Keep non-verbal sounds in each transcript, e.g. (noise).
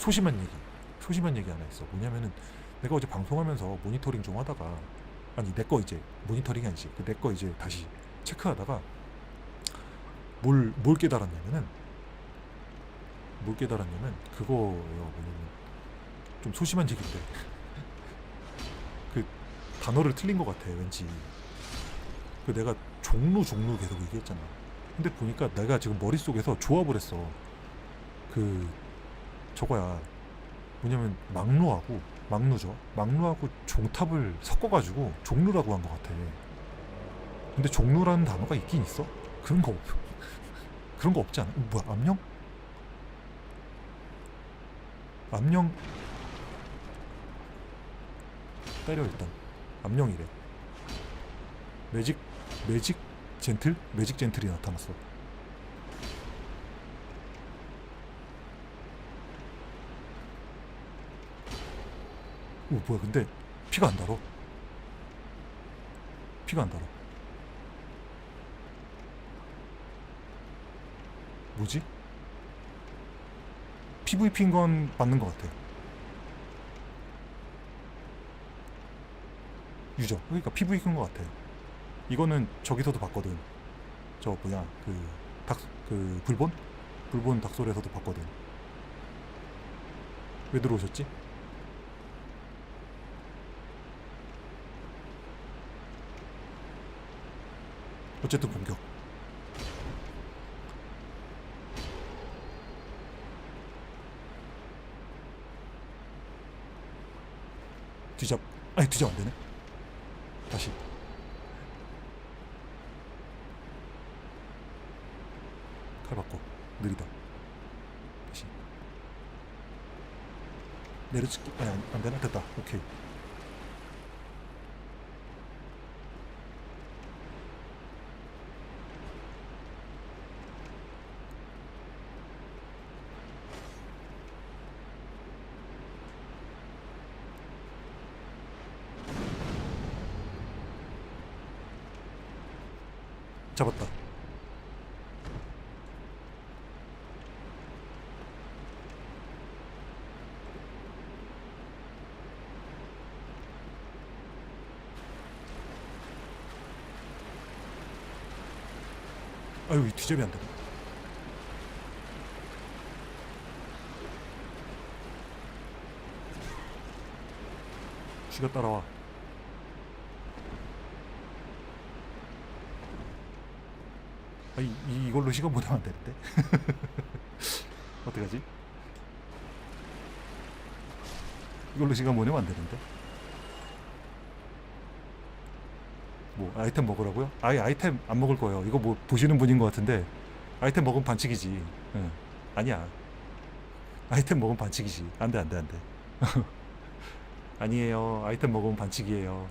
소심한 얘기 소심한 얘기 하나 있어. 뭐냐면은 내가 어제 방송하면서 모니터링 좀 하다가 아니 내 거 이제 모니터링이 아니지. 내 거 이제 다시 체크하다가 뭘 뭘 깨달았냐면은 뭘 깨달았냐면 그거예요. 뭐냐면 좀 소심한 얘기인데. (laughs) 그 단어를 틀린 것 같아 왠지. 그 내가 종루 종루 계속 얘기했잖아. 근데 보니까 내가 지금 머릿속에서 조합을 했어. 그 저거야 뭐냐면 막루하고 막루죠 막루하고 종탑을 섞어가지고 종루라고 한 것 같아 근데 종루라는 단어가 있긴 있어? 그런 거 없, (laughs) 그런 거 없지 않아? 뭐야 암령? 암령 때려 일단 암령이래 매직 매직 젠틀? 매직 젠틀이 나타났어 오 뭐야 근데 피가 안 달어 피가 안 달어 뭐지? PVP인 건 맞는 것 같아. 유저. 그러니까 PVP인 것 같아. 이거는 저기서도 봤거든. 저 뭐야 그 닭 그 불본? 불본 닭소리에서도 봤거든. 왜 들어오셨지? 어쨌든 공격. 뒤잡 아니 뒤잡 안 되네. 다시. 칼 바꿔 느리다. 다시. 내려찍기 아니 안, 안 되나? 됐다. 오케이 잡았다. 아유 이 뒤잡이 안 되네. 쥐가 따라와 아, 이, 이- 이걸로 시간 보내면 안 되는데? (laughs) 어떡하지? 이걸로 시간 보내면 안 되는데? 뭐 아이템 먹으라고요? 아예 아이템 안 먹을 거예요. 이거 뭐 보시는 분인 것 같은데 아이템 먹으면 반칙이지. 응. 아니야. 아이템 먹으면 반칙이지. 안돼 안돼 안돼. (laughs) 아니에요. 아이템 먹으면 반칙이에요.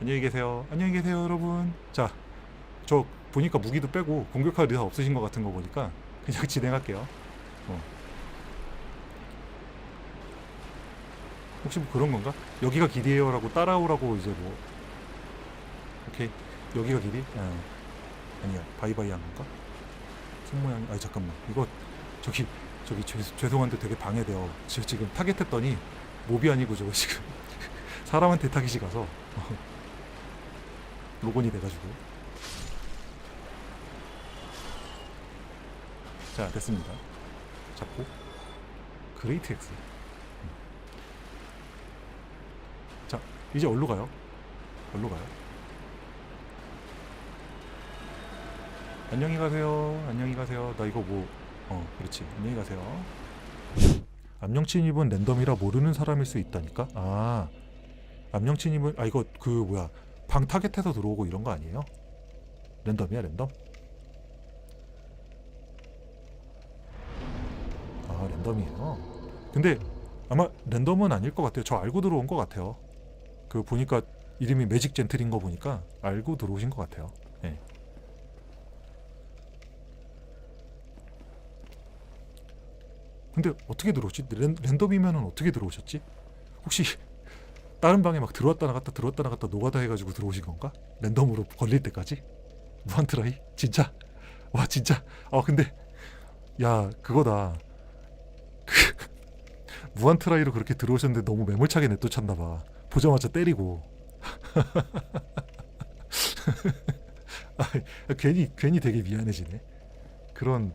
안녕히 계세요. 안녕히 계세요 여러분. 자 저 보니까 무기도 빼고 공격할 의사 없으신 것 같은 거 보니까 그냥 (laughs) 진행할게요. 어. 혹시 뭐 그런 건가? 여기가 길이에요라고 따라오라고 이제 뭐 오케이 여기가 길이? 아, 아니야 바이바이 한 건가? 손 모양이 아니 잠깐만 이거 저기 저기 죄, 죄송한데 되게 방해돼요. 지- 지금 타겟했더니 몹이 아니고 저거 지금 (laughs) 사람한테 타깃이 가서 로건이 돼가지고 자 됐습니다 잡고 그레이트 X 음. 자 이제 어디로 가요? 어디로 가요? 안녕히 가세요 안녕히 가세요 나 이거 뭐어 그렇지 안녕히 가세요 암령 침입은 랜덤이라 모르는 사람일 수 있다니까 아 암령 침입은 아 이거 그 뭐야 방 타겟해서 들어오고 이런 거 아니에요? 랜덤이야 랜덤? 아 랜덤이에요. 근데 아마 랜덤은 아닐 것 같아요. 저 알고 들어온 것 같아요. 그 보니까 이름이 매직 젠틀인 거 보니까 알고 들어오신 것 같아요. 예. 근데 어떻게 들어오지? 랜, 랜덤이면은 어떻게 들어오셨지? 혹시 다른 방에 막 들어왔다 나갔다 들어왔다 나갔다 노가다 해가지고 들어오신 건가? 랜덤으로 걸릴 때까지? 무한 트라이? 진짜? 와 진짜? 아 근데 야 그거다 무한 트라이로 그렇게 들어오셨는데 너무 매몰차게 내쫓았나 봐. 보자마자 때리고. (laughs) 아, 괜히 괜히 되게 미안해지네. 그런